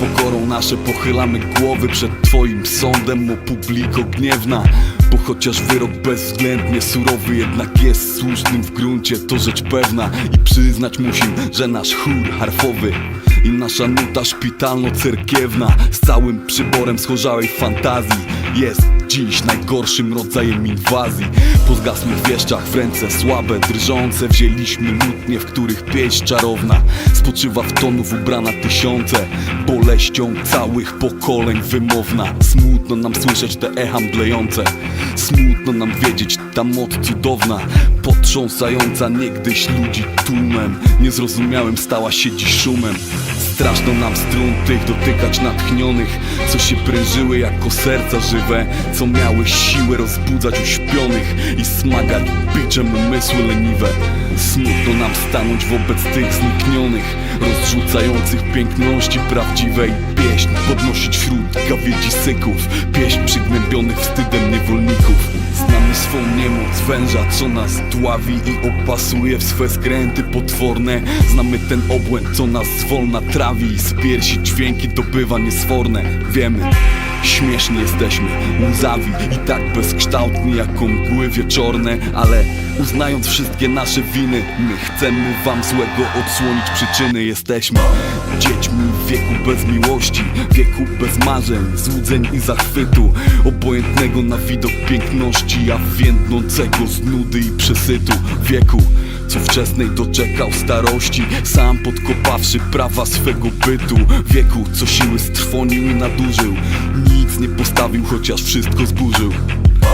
pokorą nasze pochylamy głowy przed Twoim sądem, o publiko gniewna. Bo chociaż wyrok bezwzględnie surowy Jednak jest słusznym w gruncie, to rzecz pewna. I przyznać musim, że nasz chór harfowy i nasza nuta szpitalno-cerkiewna Z całym przyborem schorzałej fantazji Jest dziś najgorszym rodzajem inwazji. Po zgasłych wieszczach w ręce słabe, drżące Wzięliśmy lutnie, w których pieśń czarowna. Spoczywa w tonów ubrana tysiące. Boleścią całych pokoleń wymowna. Smutno nam słyszeć te echa mdlejące. Smutno nam wiedzieć, ta moc cudowna. Potrząsająca niegdyś ludzi tłumem. Niezrozumiałym stała się dziś szumem Straszno nam strun tych dotykać natchnionych Co się prężyły jako serca żywe Co miały siłę rozbudzać uśpionych I smagać biczem umysły leniwe. Smutno nam stanąć wobec tych zniknionych Rozrzucających piękności prawdziwej Pieśń podnosić wśród gawiedzi syków Pieśń przygnębionych wstydem niewolników. Znamy swą niemoc węża, co nas dławi i opasuje w swe skręty potworne. Znamy ten obłęd, co nas zwolna trawi i z piersi dźwięki dobywa niesforne. Wiemy, śmieszni jesteśmy, łzawi i tak bezkształtni jak mgły wieczorne Ale uznając wszystkie nasze winy, my chcemy wam złego odsłonić przyczyny. Jesteśmy dziećmi w wieku bez miłości, wieku bez marzeń, złudzeń i zachwytu. Obojętnego na widok piękności, a więdnącego z nudy i przesytu. Wieku, co wczesnej doczekał starości Sam podkopawszy prawa swego bytu. Wieku, co siły strwonił i nadużył Nic nie postawił, chociaż wszystko zburzył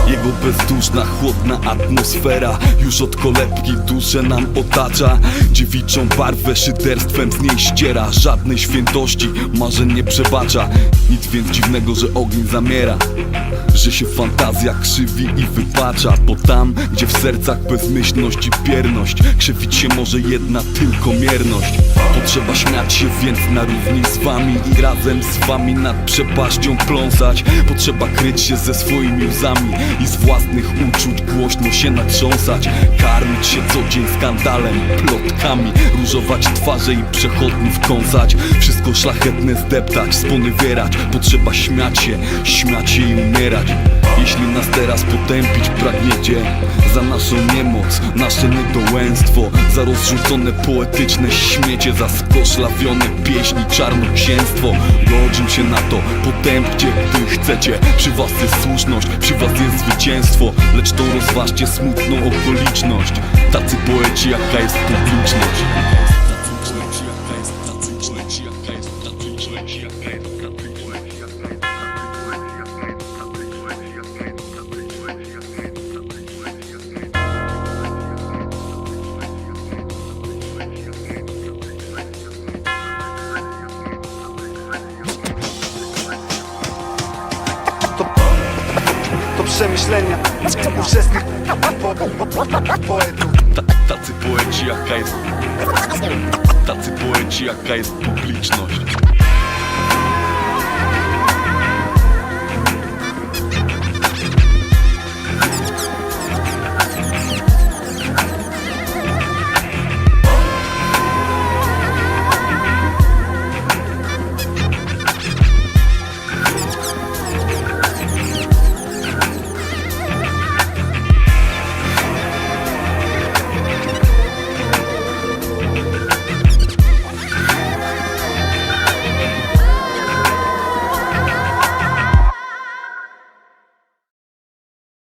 jego bezduszna, chłodna atmosfera Już od kolebki duszę nam otacza. Dziewiczą barwę szyderstwem z niej ściera. Żadnej świętości marzeń nie przebacza. Nic więc dziwnego, że ogień zamiera. Że się fantazja krzywi i wypacza. Bo tam, gdzie w sercach bezmyślność i pierność Krzywić się może jedna tylko mierność. Potrzeba śmiać się więc na równi z wami I razem z wami nad przepaścią pląsać. Potrzeba kryć się ze swoimi łzami I z własnych uczuć głośno się natrząsać Karmić się co dzień skandalem, plotkami Różować twarze i przechodniów kąsać. Wszystko szlachetne zdeptać, sponiewierać Potrzeba śmiać się, śmiać się i umierać Jeśli nas teraz potępić pragniecie Za naszą niemoc, nasze niedołęstwo Za rozrzucone poetyczne śmiecie Za skoszlawione pieśni, czarnoksięstwo. Godzim się na to, potępcie, gdy chcecie. Przy was jest słuszność, przy was jest zwycięstwo. Lecz to rozważcie smutną okoliczność. Tacy poeci, jaka jest publiczność przemyślenia ówczesnych po, po, po, poetów. Ta- Tacy poeci, jaka jest Tacy poeci, jaka jest publiczność